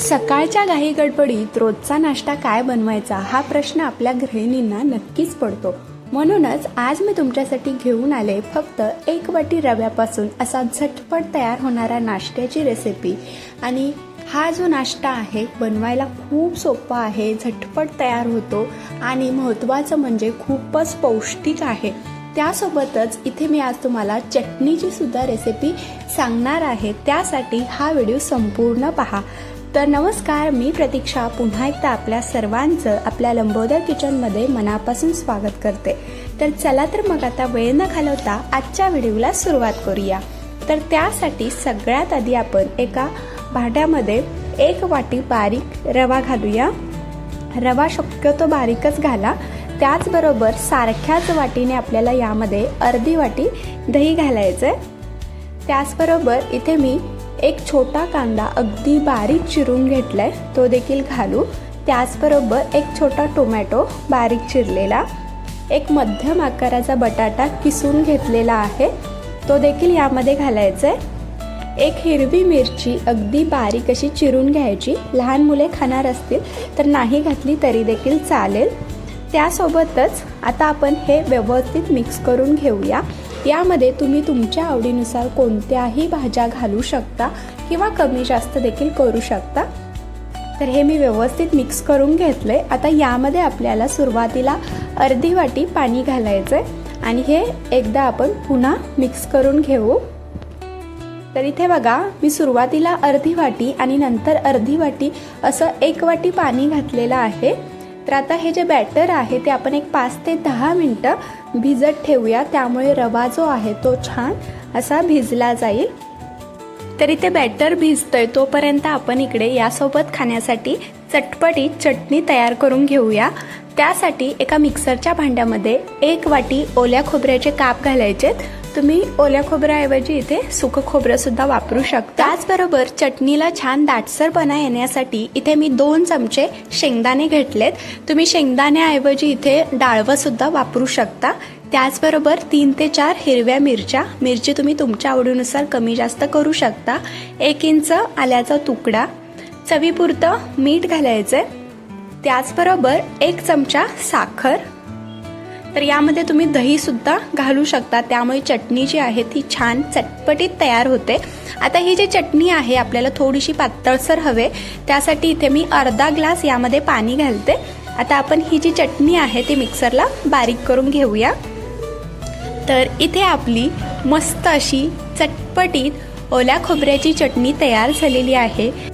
सकाळच्या घाई गडबडीत रोजचा नाश्ता काय बनवायचा हा प्रश्न आपल्या गृहिणींना नक्कीच पडतो. म्हणूनच आज मी तुमच्यासाठी घेऊन आले फक्त एक वाटी रव्यापासून असा झटपट तयार होणारा नाश्त्याची रेसिपी आणि हा जो नाश्ता आहे बनवायला खूप सोपा आहे झटपट तयार होतो आणि महत्त्वाचं म्हणजे खूपच पौष्टिक आहे. त्यासोबतच इथे मी आज तुम्हाला चटणीची सुद्धा रेसिपी सांगणार आहे. त्यासाठी हा व्हिडिओ संपूर्ण पहा. तर नमस्कार मी प्रतीक्षा. पुन्हा एकदा आपल्या सर्वांचं आपल्या लंबोदर किचनमध्ये मनापासून स्वागत करते. तर चला तर मग आता वेळ न घालवता आजच्या व्हिडिओला सुरुवात करूया. तर त्यासाठी सगळ्यात आधी आपण एका भांड्यामध्ये एक वाटी बारीक रवा घालूया. रवा शक्यतो बारीकच घाला. त्याचबरोबर सारख्याच वाटीने आपल्याला यामध्ये अर्धी वाटी दही घालायचं आहे त्याचबरोबर इथे मी एक छोटा कांदा अगदी बारीक चिरून घेतला आहे तो देखील घालू. त्याचबरोबर एक छोटा टोमॅटो बारीक चिरलेला. एक मध्यम आकाराचा बटाटा किसून घेतलेला आहे तो देखील यामध्ये घालायचा आहे एक हिरवी मिरची अगदी बारीक अशी चिरून घ्यायची. लहान मुले खाणार असतील तर नाही घातली तरी देखील चालेल. त्यासोबतच आता आपण हे व्यवस्थित मिक्स करून घेऊया. यामध्ये तुम्ही तुमच्या आवडीनुसार कोणत्याही भाज्या घालू शकता किंवा कमी जास्त देखील करू शकता. तर हे मी व्यवस्थित मिक्स करून घेतले आता यामध्ये आपल्याला सुरुवातीला अर्धी वाटी पाणी घालायचं आहे आणि हे एकदा आपण पुन्हा मिक्स करून घेऊ. तर इथे बघा मी सुरुवातीला अर्धी वाटी आणि नंतर अर्धी वाटी असं एक वाटी पाणी घातलेलं आहे. तर आता हे जे बॅटर आहे ते आपण एक पाच ते दहा मिनटं भिजत ठेवूया त्यामुळे रवा जो आहे तो छान असा भिजला जाईल. तरी ते बॅटर भिजतोय तोपर्यंत आपण इकडे यासोबत खाण्यासाठी चटपटीत चटणी तयार करून घेऊया. त्यासाठी एका मिक्सरच्या भांड्यामध्ये एक वाटी ओल्या खोबऱ्याचे काप घालायचे तुम्ही ओल्या खोबऱ्याऐवजी इथे सुकं खोबरं सुद्धा वापरू शकता. त्याचबरोबर चटणीला छान दाटसरपणा येण्यासाठी इथे मी दोन चमचे शेंगदाणे घेतलेत. तुम्ही शेंगदाण्याऐवजी इथे डाळवं सुद्धा वापरू शकता. त्याचबरोबर तीन ते चार हिरव्या मिरच्या. मिरची तुम्ही तुमच्या आवडीनुसार कमी जास्त करू शकता. एक इंच आल्याचा तुकडा. चवीपुरतं मीठ घालायचं त्याचबरोबर एक चमचा साखर. तर यामध्ये तुम्ही दहीसुद्धा घालू शकता. त्यामुळे चटणी जी आहे ती छान चटपटीत तयार होते. आता ही जी चटणी आहे आपल्याला थोडीशी पातळसर हवे. त्यासाठी इथे मी अर्धा ग्लास यामध्ये पाणी घालते. आता आपण ही जी चटणी आहे ती मिक्सरला बारीक करून घेऊया. तर इथे आपली मस्त अशी चटपटीत ओल्या खोबऱ्याची चटणी तयार झालेली आहे.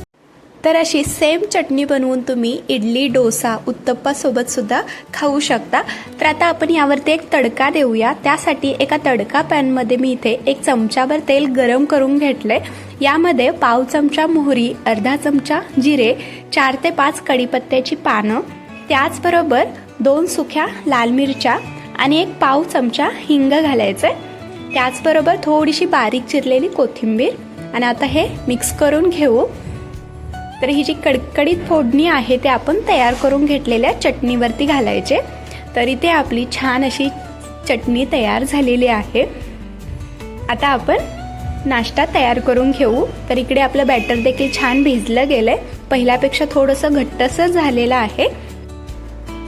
तर अशी सेम चटणी बनवून तुम्ही इडली डोसा उत्तप्पासोबत सुद्धा खाऊ शकता. तर आता आपण यावरती एक तडका देऊया. त्यासाठी एका तडका पॅनमध्ये मी इथे एक चमचाभर तेल गरम करून घेतलंय. यामध्ये पाव चमचा मोहरी अर्धा चमचा जिरे चार ते पाच कढीपत्त्याची पानं त्याचबरोबर दोन सुख्या लाल मिरच्या आणि एक पाव चमचा हिंग घालायचं आहे त्याचबरोबर थोडीशी बारीक चिरलेली कोथिंबीर. आणि आता हे मिक्स करून घेऊ. तर ही जी कडकडीत फोडणी आहे ते आपण तयार करून घेतलेल्या चटणीवरती घालायचे. तर इथे आपली छान अशी चटणी तयार झालेली आहे. आता आपण नाश्ता तयार करून घेऊ. तर इकडे आपलं बॅटर देखील छान भिजलं गेलं आहे पहिल्यापेक्षा थोडंसं घट्टसर झालेलं आहे.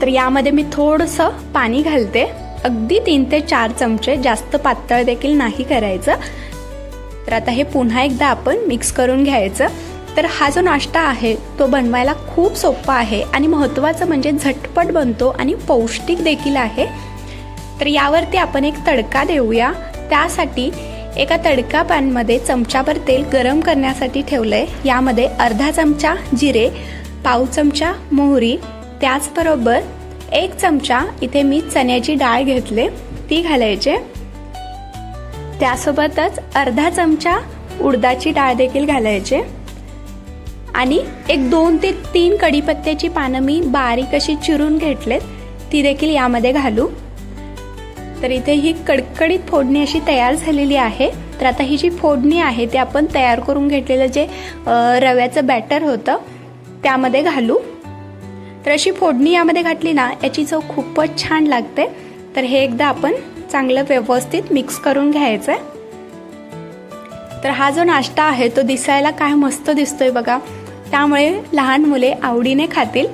तर यामध्ये मी थोडंसं पाणी घालते. अगदी तीन ते चार चमचे जास्त पातळ देखील नाही करायचं. तर आता हे पुन्हा एकदा आपण मिक्स करून घ्यायचं. तर हा जो नाश्ता आहे तो बनवायला खूप सोपा आहे आणि महत्त्वाचं म्हणजे झटपट बनतो आणि पौष्टिक देखील आहे. तर यावरती आपण एक तडका देऊया. त्यासाठी एका तडका पॅनमध्ये चमचाभर तेल गरम करण्यासाठी ठेवलं आहे यामध्ये अर्धा चमचा जिरे पाव चमचा मोहरी त्याचबरोबर एक चमचा इथे मी चण्याची डाळ घेतले ती घालायचे. त्यासोबतच अर्धा चमचा उडदाची डाळ देखील घालायचे. आणि एक दोन ते तीन कढीपत्त्याची पानं मी बारीक अशी चिरून घेतलेत. ती देखील यामध्ये घालू. तर इथे ही कडकडीत फोडणी अशी तयार झालेली आहे. तर आता ही जी फोडणी आहे ते आपण तयार करून घेतलेलं जे रव्याचं बॅटर होतं त्यामध्ये घालू. तर अशी फोडणी यामध्ये घातली ना याची चव खूपच छान लागते. तर हे एकदा आपण चांगलं व्यवस्थित मिक्स करून घ्यायचं आहे तर हा जो नाश्ता आहे तो दिसायला काय मस्त दिसतोय बघा. त्यामुळे लहान मुले आवडीने खातील.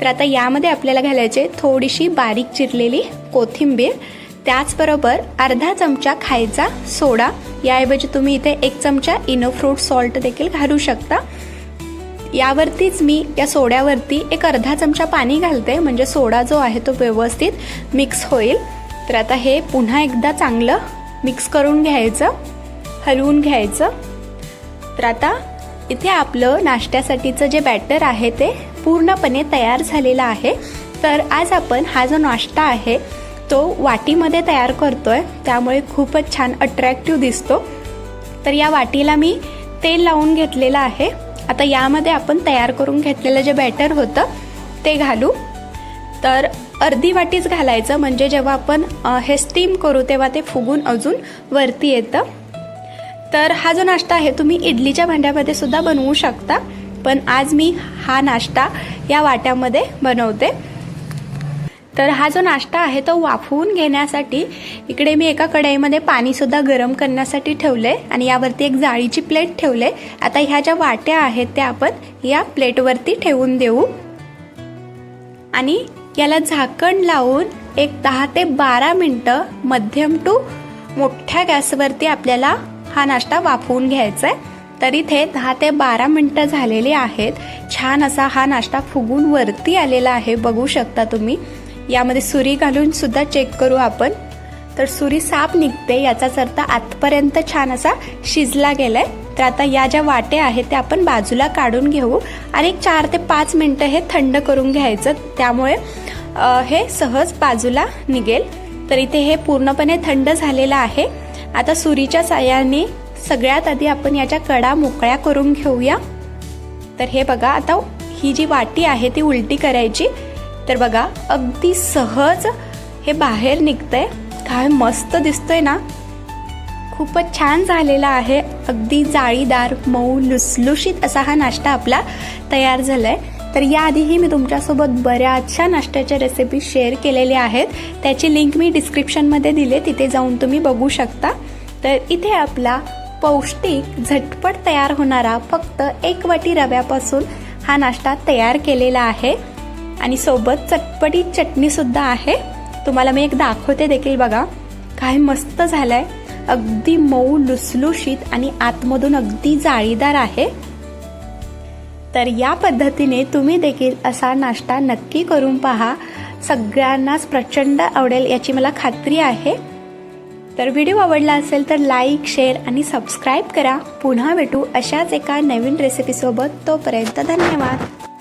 तर आता यामध्ये आपल्याला घालायचे थोडीशी बारीक चिरलेली कोथिंबीर. त्याचबरोबर अर्धा चमचा खायचा सोडा. याऐवजी तुम्ही इथे एक चमचा इनो फ्रूट सॉल्ट देखील घालू शकता. यावरतीच मी या सोड्यावरती एक अर्धा चमचा पाणी घालते. म्हणजे सोडा जो आहे तो व्यवस्थित मिक्स होईल. तर आता हे पुन्हा एकदा चांगलं मिक्स करून घ्यायचं. हलवून घ्यायचं. तर आता इथे आपलं नाश्त्यासाठीचं जे बॅटर आहे ते पूर्णपणे तयार झालेलं आहे. तर आज आपण हा जो नाश्ता आहे तो वाटीमध्ये तयार करतोय. त्यामुळे खूपच छान अट्रॅक्टिव्ह दिसतो. तर या वाटीला मी तेल लावून घेतलेलं आहे. आता यामध्ये आपण तयार करून घेतलेलं जे बॅटर होतं ते घालू. तर अर्धी वाटीच घालायचं. म्हणजे जेव्हा आपण हे स्टीम करू तेव्हा ते फुगून अजून वरती येतं. तर हा जो नाश्ता आहे तुम्ही इडलीच्या भांड्यामध्ये सुद्धा बनवू शकता. पण आज मी हा नाश्ता या वाट्यामध्ये बनवते. तर हा जो नाश्ता आहे तो वाफवून घेण्यासाठी इकडे मी एका कढईमध्ये पाणीसुद्धा गरम करण्यासाठी ठेवले आणि यावरती एक जाळीची प्लेट ठेवले आता ह्या ज्या वाट्या आहेत त्या आपण या प्लेटवरती ठेवून देऊ. आणि याला झाकण लावून एक दहा ते बारा मिनटं मध्यम टू मोठ्या गॅसवरती आपल्याला हा नाश्ता वाफवून घ्यायचा आहे तर इथे दहा ते बारा मिनटं झालेली आहेत. छान असा हा नाश्ता फुगून वरती आलेला आहे बघू शकता तुम्ही. यामध्ये सुरी घालून सुद्धा चेक करू आपण. तर सुरी साप निघते याचाच अर्थ आतपर्यंत छान असा शिजला गेलाय. तर आता या ज्या वाटे आहेत त्या आपण बाजूला काढून घेऊ. आणि एक चार ते पाच मिनटं हे थंड करून घ्यायचं. त्यामुळे हे सहज बाजूला निघेल. तर इथे हे पूर्णपणे थंड झालेलं आहे. आता सुरीच्या साह्याने सगळ्यात आधी आपण याच्या कडा मोकळ्या करून घेऊया. तर हे बघा आता ही जी वाटी आहे ती उलटी करायची. तर बघा अगदी सहज हे बाहेर निघतंय. काय मस्त दिसतंय ना? खूपच छान झालेला आहे. अगदी जाळीदार मऊ लुसलुशीत असा हा नाश्ता आपला तयार झाला आहे तर याआधीही मी तुमच्यासोबत बऱ्याचशा नाश्त्याच्या रेसिपी शेअर केलेल्या आहेत. त्याची लिंक मी डिस्क्रिप्शनमध्ये दिले तिथे जाऊन तुम्ही बघू शकता. तर इथे आपला पौष्टिक झटपट तयार होणारा फक्त एक वाटी रव्यापासून हा नाश्ता तयार केलेला आहे. आणि सोबत चटपटीत चटणीसुद्धा आहे. तुम्हाला मी एक दाखवते देखील बघा. काय मस्त झालं आहे अगदी मऊ लुसलुशीत आणि आतमधून अगदी जाळीदार आहे. तर या पद्धतीने तुम्ही देखील असा नाश्ता नक्की करून पहा. सगळ्यांनाच प्रचंड आवडेल याची मला खात्री आहे. तर व्हिडिओ आवडला असेल तर लाईक शेअर आणि सबस्क्राईब करा. पुन्हा भेटू अशाच एका नवीन रेसिपीसोबत तोपर्यंत धन्यवाद.